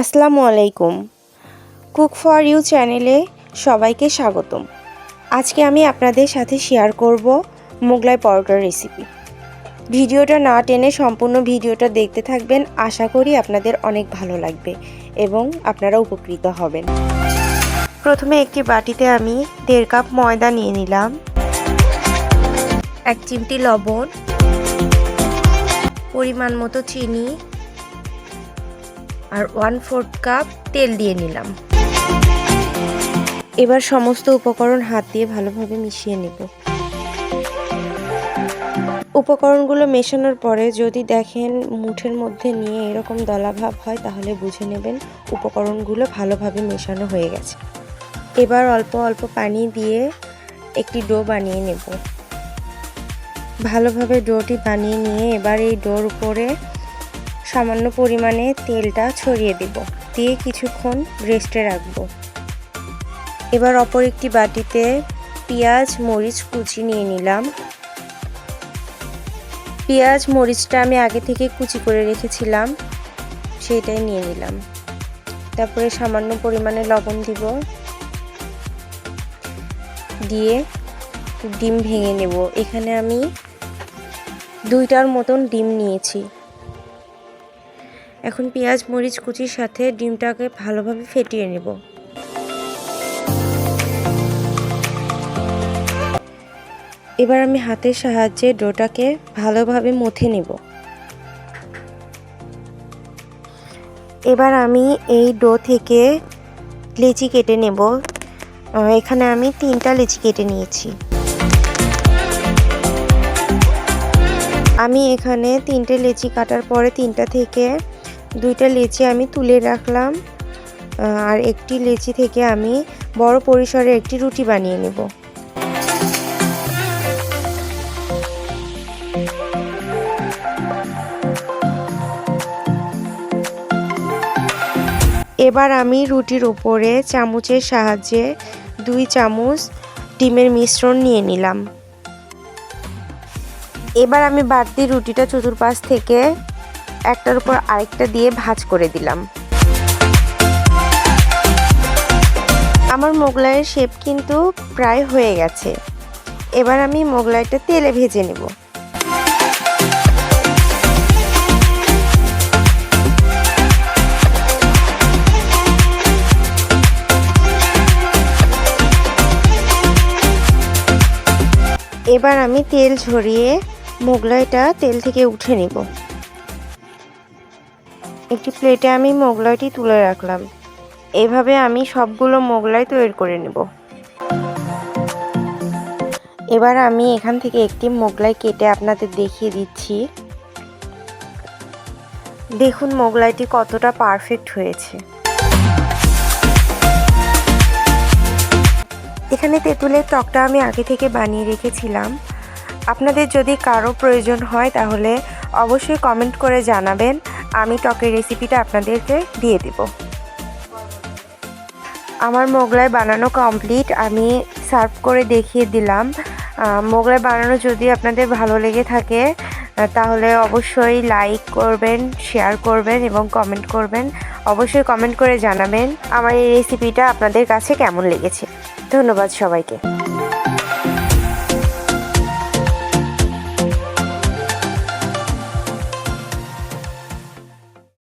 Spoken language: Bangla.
আসসালামু আলাইকুম। কুক ফর ইউ চ্যানেলে সবাইকে স্বাগতম। আজকে আমি আপনাদের সাথে শেয়ার করব মোগলাই পরোটার রেসিপি ভিডিওটা না টেনে সম্পূর্ণ ভিডিওটা দেখতে থাকবেন, আশা করি আপনাদের অনেক ভালো লাগবে এবং আপনারা উপকৃত হবেন। প্রথমে একটি বাটিতে আমি দেড় কাপ ময়দা নিয়ে নিলাম, এক চিমটি লবণ, পরিমাণ মতো চিনি আর ওয়ান ফোর্থ কাপ তেল দিয়ে নিলাম। এবার সমস্ত উপকরণ হাত দিয়ে ভালোভাবে মিশিয়ে নেব। উপকরণগুলো মেশানোর পরে যদি দেখেন মুঠের মধ্যে নিয়ে এরকম দলাভাব হয়, তাহলে বুঝে নেবেন উপকরণগুলো ভালোভাবে মেশানো হয়ে গেছে। এবার অল্প অল্প পানি দিয়ে একটি ডো বানিয়ে নেব। ভালোভাবে ডোটি বানিয়ে নিয়ে এবার এই ডোর উপরে সামান্য পরিমাণে তেলটা ছড়িয়ে দেব। দিয়ে কিছুক্ষণ রেস্টে রাখব। এবার অপর একটি বাটিতে পেঁয়াজ, মরিচ কুচি নিয়ে নিলাম। পেঁয়াজ, মরিচটা আমি আগে থেকে কুচি করে রেখেছিলাম সেইটাই নিয়ে নিলাম। তারপরে সামান্য পরিমাণে লবণ দিব। দিয়ে ডিম ভেঙে নেব। এখানে আমি দুইটার মতন ডিম নিয়েছি। এখন পেঁয়াজ, মরিচ, কুচির সাথে ডিমটাকে ভালোভাবে ফেটিয়ে নেব। এবার আমি হাতের সাহায্যে ডোটাকে ভালোভাবে মথে নেব। এবার আমি এই ডো থেকে লিচি কেটে নেব। এখানে আমি তিনটা লিচি কেটে নিয়েছি। আমি এখানে তিনটে লিচি কাটার পরে তিনটা থেকে দুইটা লেচি আমি তুলে রাখলাম আর একটি লেচি থেকে আমি বড় পরিসরে একটি রুটি বানিয়ে নেব। এবার আমি রুটির উপরে চামচের সাহায্যে দুই চামচ ডিমের মিশ্রণ নিয়ে নিলাম। এবার আমি বাড়তি রুটিটা চতুর্পাশ থেকে একটার উপর আরেকটা দিয়ে ভাজ করে দিলাম। আমার মোগলাইয়ের শেপ কিন্তু প্রায় হয়ে গেছে। এবার আমি মোগলাইটা তেলে ভেজে নেব। এবার আমি তেল ঝরিয়ে মোগলাইটা তেল থেকে উঠে নেব। একটি প্লেটে আমি মোগলাইটি তুলে রাখলাম। এভাবে আমি সবগুলো মোগলাই তৈরি করে নেব। এবার আমি এখান থেকে একটি মোগলাই কেটে আপনাদের দেখিয়ে দিচ্ছি। দেখুন মোগলাইটি কতটা পারফেক্ট হয়েছে। এখানে তেঁতুলের টকটা আমি আগে থেকে বানিয়ে রেখেছিলাম। আপনাদের যদি কারও প্রয়োজন হয় তাহলে অবশ্যই কমেন্ট করে জানাবেন। আমি টকের রেসিপিটা আপনাদেরকে দিয়ে দেব। আমার মোগলাই বানানো কমপ্লিট আমি সার্ভ করে দেখিয়ে দিলাম। মোগলাই বানানো যদি আপনাদের ভালো লেগে থাকে তাহলে অবশ্যই লাইক করবেন শেয়ার করবেন এবং কমেন্ট করবেন। অবশ্যই কমেন্ট করে জানাবেন আমার এই রেসিপিটা আপনাদের কাছে কেমন লেগেছে। ধন্যবাদ সবাইকে।